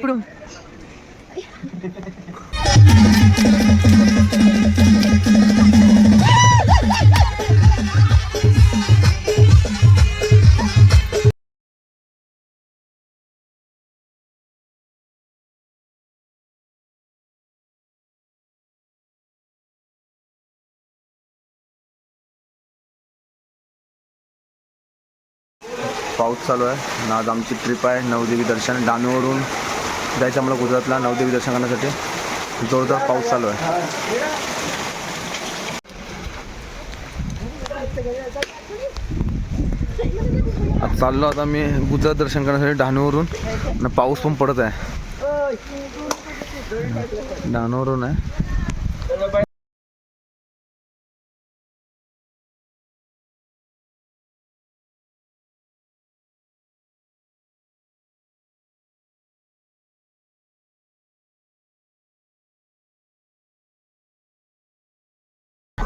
不中。पाऊस चालू आहे. ना आज आमची ट्रिप आहे. नवदेवी दर्शन डानूवरून जायचं आम्हाला गुजरातला नवदेवी दर्शन करण्यासाठी. जोरदार पाऊस चालू आहे. आता चाललो आता मी गुजरात दर्शन करण्यासाठी डहाणूवरून आणि पाऊस पण पडत आहे. डहाणूवरून आहे.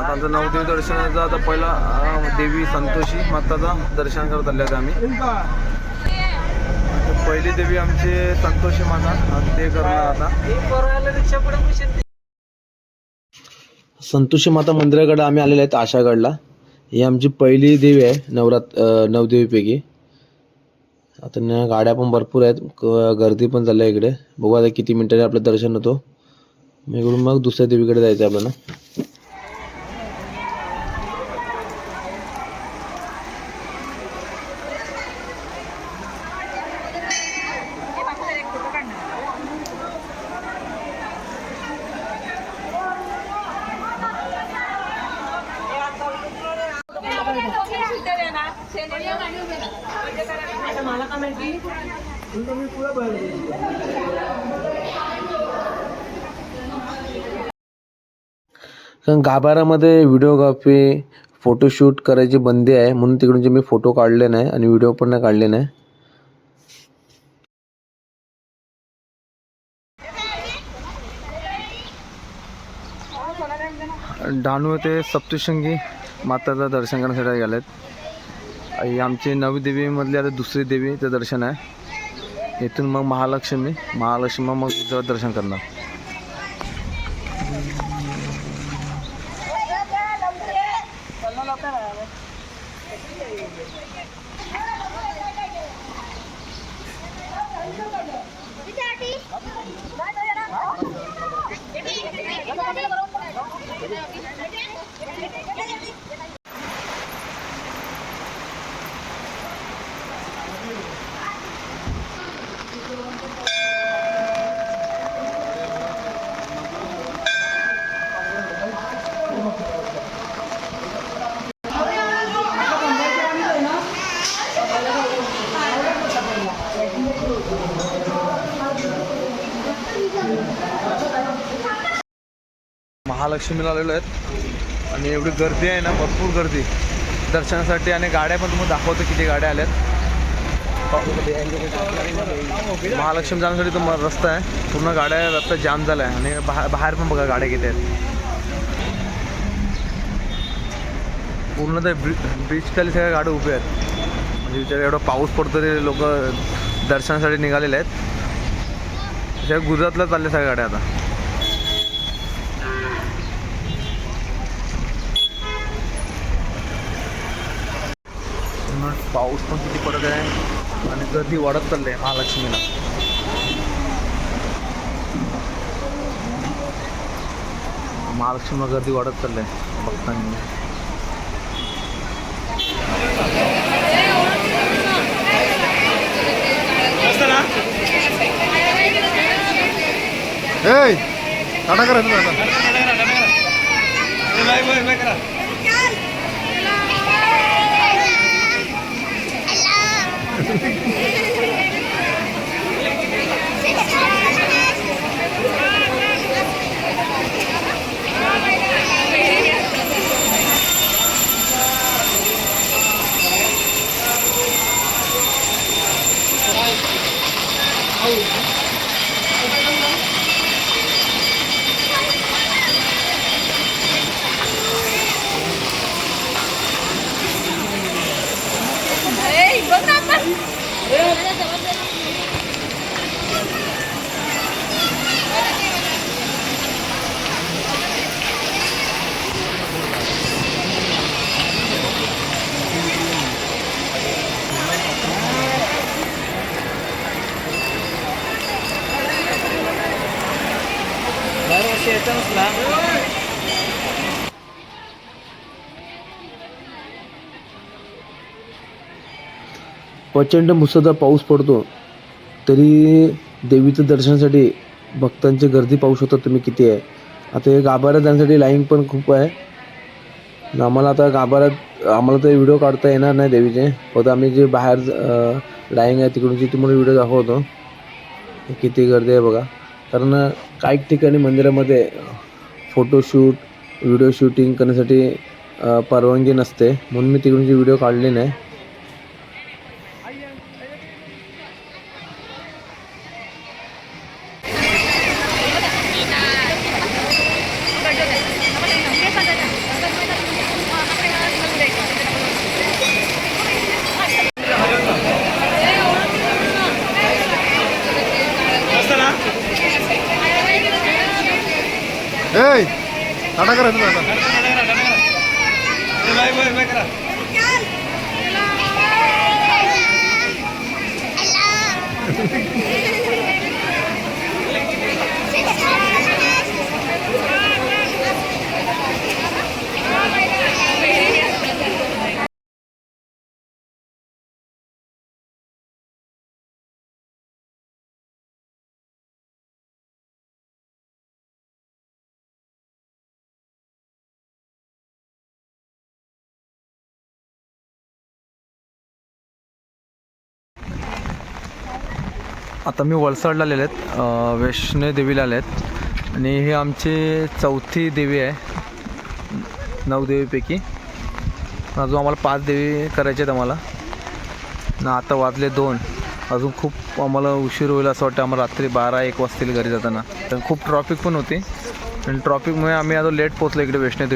आता आमचं नवदेवी दर्शनाचा आता पहिला देवी संतोषी माताचा दर्शन करत आले होते आम्ही पहिली देवी आमची संतोषी माता ते करणार आता. संतोषी माता मंदिराकडे आम्ही आलेले आहेत आशागडला. ही आमची पहिली देवी आहे नवरात नवदेवीपैकी. आता ना गाड्या पण भरपूर आहेत गर्दी पण चालली आहे इकडे. बघू आता किती मिनिटांनी आपलं दर्शन होतो. मग इकडून मग दुसऱ्या देवीकडे जायचं आहे आपल्याला. कारण गाभाऱ्यामध्ये व्हिडिओग्राफी फोटोशूट करायची बंदी आहे म्हणून तिकडून मी फोटो काढले नाही आणि व्हिडिओ पण नाही काढले नाही. डहाणू येथे सप्तशृंगी माताचं दर्शन करण्यासाठी गेलेत आमची नवी देवीमधली आता दुसरी देवीचं दर्शन आहे. इथून मग महालक्ष्मी. महालक्ष्मी मग दर्शन करणार. महालक्ष्मीला आलेलो आहेत. आणि एवढी गर्दी आहे ना भरपूर गर्दी. दर्शनासाठी आणि गाड्या पण तुम्हाला दाखवतो किती गाड्या आल्यात. महालक्ष्मी जाण्यासाठी तो रस्ता आहे. पूर्ण गाड्या रस्ता जाम झाला आहे. आणि बाहेर बाहेर पण बघा गाड्या किती आहेत. पूर्ण ते ब्रि ब्रिज खाली सगळ्या गाड्या उभ्या आहेत. म्हणजे विचार एवढा पाऊस पडतो तरी लोक दर्शनासाठी निघालेले आहेत. सगळ्या गुजरातला चालल्या सगळ्या गाड्या आता पूर्ण पाऊस पण किती पडत आहे आणि गर्दी वाढत चालली आहे महालक्ष्मीला. महालक्ष्मीला गर्दी वाढत चालली आहे भक्तांनी. Hey, टाटा करा तुम्ही प्रचंड मुसळधार पाऊस पडतो तरी देवीचं दर्शनासाठी भक्तांची गर्दी पाहू शकता तुम्ही किती आहे. आता हे गाभाऱ्यात जाण्यासाठी लाईन पण खूप आहे. आम्हाला आता गाभाऱ्यात आम्हाला तर व्हिडिओ काढता येणार नाही देवीचे. फक्त आम्ही जे बाहेर लाईन आहे तिकडून तुम्हाला व्हिडिओ दाखवतो. किती गर्दी आहे बघा. कारण काही ठिकाणी मंदिरामध्ये फोटोशूट व्हिडिओ शूटिंग करण्यासाठी परवानगी नसते. म्हणून मी तिकडूनची व्हिडिओ काढले नाही. ભાઈ ભાઈ કરા आता मी वलसाडला आलेले आहेत वैष्णो देवीला आले आहेत. आणि ही आमची चौथी देवी आहे नऊ देवीपैकी. अजून आम्हाला पाच देवी करायचे आहेत आम्हाला. ना आता वाजले दोन. अजून खूप आम्हाला उशीर होईल असं वाटतं आम्हाला रात्री बारा एक वाजतील घरी जाताना. तर खूप ट्रॉफिक पण होती. आणि ट्रॉफिकमुळे आम्ही आता लेट पोचलो इकडे वैष्णो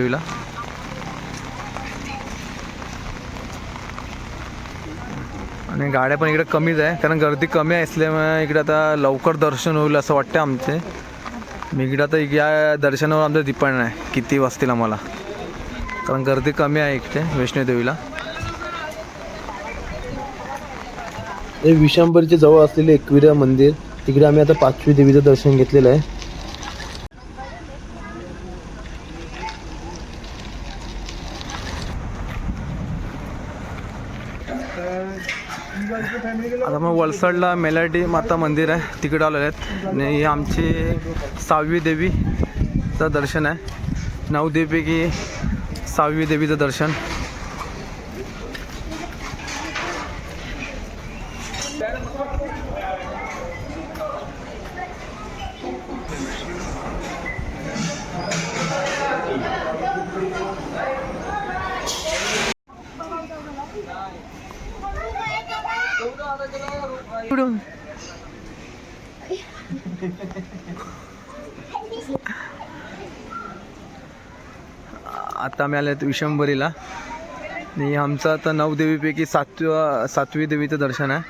आणि गाड्या पण इकडे कमीच आहे कारण गर्दी कमी असल्यामुळे इकडे आता लवकर दर्शन होईल असं वाटतं आमचे. मी इकडे आता या दर्शनावर आमचं डिपेंड आहे किती वाजतील आम्हाला. कारण गर्दी कमी आहे इकडे वैष्णोदेवीला हे विशांबरच्या जवळ असलेले एकविरा मंदिर तिकडे आम्ही आता पाचवी देवीचं दर्शन घेतलेलं आहे आता मग वलसडला मेलाडी माता मंदिर आहे. तिकडे आलेले आहेत. आणि ही आमची सहावी देवीचं दर्शन आहे. नऊ देवीपैकी सहावी देवीचं दर्शन. आता आम्ही आले विषंबरीला आणि आमचं आता नऊ देवीपैकी सातव्या सातवी देवीचं दर्शन आहे.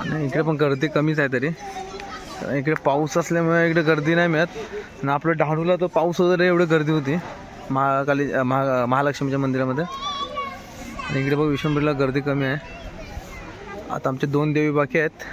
आणि इकडे पण गर्दी कमीच आहे तरी. इकडे पाऊस असल्यामुळे इकडे गर्दी नाही मिळत. आणि आपलं डहाणूला तर पाऊस वगैरे एवढी गर्दी होती. महाकाली महा महालक्ष्मीच्या मंदिरामध्ये. आणि इकडे बघ विषंबरीला गर्दी कमी आहे. आता आमचे दोन देवी बाकी आहेत.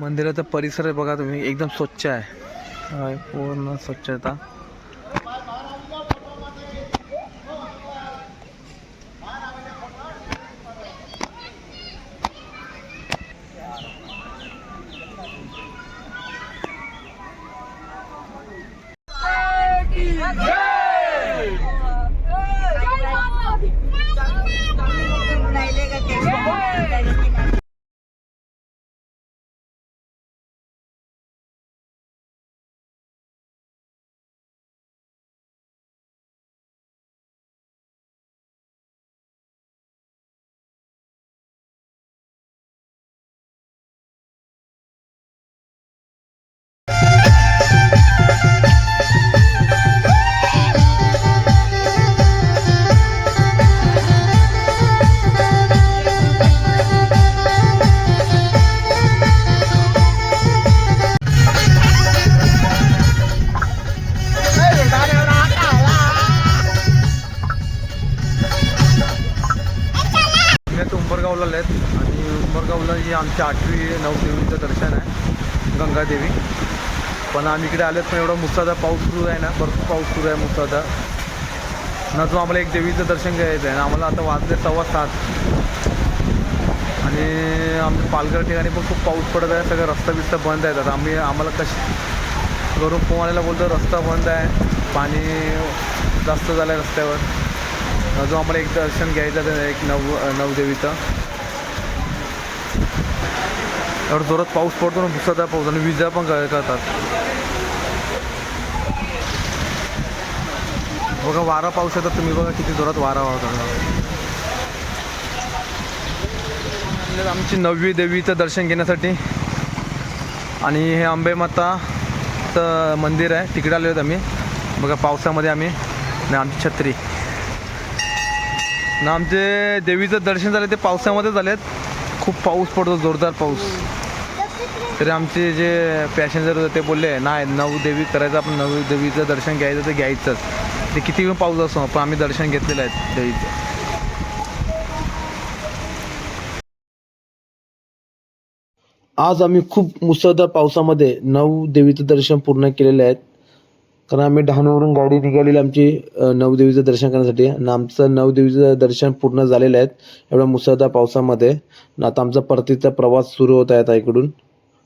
मंदिराचा परिसर आहे बघा तुम्ही. एकदम स्वच्छ आहे. पूर्ण स्वच्छता. ही आमची आठवी नवदेवीचं दर्शन आहे गंगादेवी. पण आम्ही इकडे आलेत पण एवढा मुसळधार पाऊस सुरू आहे ना भरपूर पाऊस सुरू आहे मुसळधार. नजून आम्हाला एक देवीचं दर्शन घ्यायचं आहे. आम्हाला आता वाजले सव्वा सात. आणि आमच्या पालघर ठिकाणी पण खूप पाऊस पडत आहे सगळं रस्ता बिस्ता बंद आहेत. आता आम्ही आम्हाला कशी घरून पोहण्याला बोलतो रस्ता बंद आहे पाणी जास्त झालं आहे रस्त्यावर. अजून आम्हाला एक दर्शन घ्यायचं एक नव नवदेवीचं. एवढं जोरात पाऊस पडतो ना मुसळधार पाऊस आणि विजा पण करतात बघा वारा पाऊस येतात तुम्ही बघा किती जोरात वारा वाहतात आमची नववी देवीचं दर्शन घेण्यासाठी. आणि हे आंबे माताचं मंदिर आहे तिकडे आलो आहेत आम्ही. बघा पावसामध्ये आम्ही. आणि आमची छत्री. ना आमचे देवीचं दर्शन झालं ते पावसामध्ये झालेत. खूप पाऊस पडतो जोरदार पाऊस. तरी आमचे जे पॅसेंजर होते ते बोलले नाही नवदेवी करायचं आपण नवदेवीचं दर्शन घ्यायचं तर घ्यायचंच. ते किती पण पाऊस असो पण आम्ही दर्शन घेतलेलं आहे देवीचं. आज आम्ही खूप मुसळधार पावसामध्ये नऊ देवीचं दर्शन पूर्ण केलेलं आहे. कारण आम्ही डहाणूवरून गाडी निघालेली आमची नवदेवीचं दर्शन करण्यासाठी. आणि आमचं नवदेवीचं दर्शन पूर्ण झालेलं आहे. एवढ्या मुसळधार पावसामध्ये. आता आमचा परतीचा प्रवास सुरू होत आहे आता इकडून.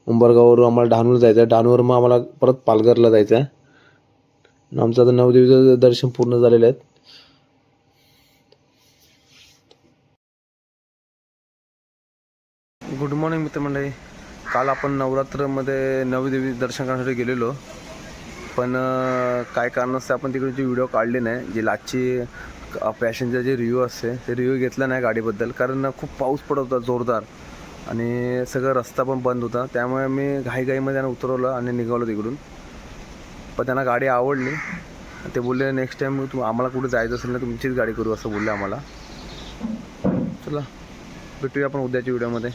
उंबरगाववरून आम्हाला डहाणूर जायचं आहे. डहाणूवर मग आम्हाला परत पालघरला जायचं आहे. आमचं आता नवदेवीचं दर्शन पूर्ण झालेलं आहे. गुड मॉर्निंग मित्रमंडळी. काल आपण नवरात्रमध्ये नवदेवी दर्शन करण्यासाठी गेलेलो. पण काय कारणास्तव आपण तिकडचे व्हिडिओ काढले नाही जे लाची पॅसेंजर जे रिव्ह्यू असते ते रिव्ह्यू घेतला नाही गाडीबद्दल. कारण खूप पाऊस पडत होता जोरदार. आणि सगळं रस्ता पण बंद होता. त्यामुळे मी घाईघाईमध्ये त्यांना उतरवलं आणि निघालो तिकडून. पण त्यांना गाडी आवडली. ते बोलले नेक्स्ट टाईम तुम आम्हाला कुठे जायचं असेल ना तुमचीच गाडी करू असं बोलले आम्हाला. चला भेटूया आपण उद्याच्या व्हिडिओमध्ये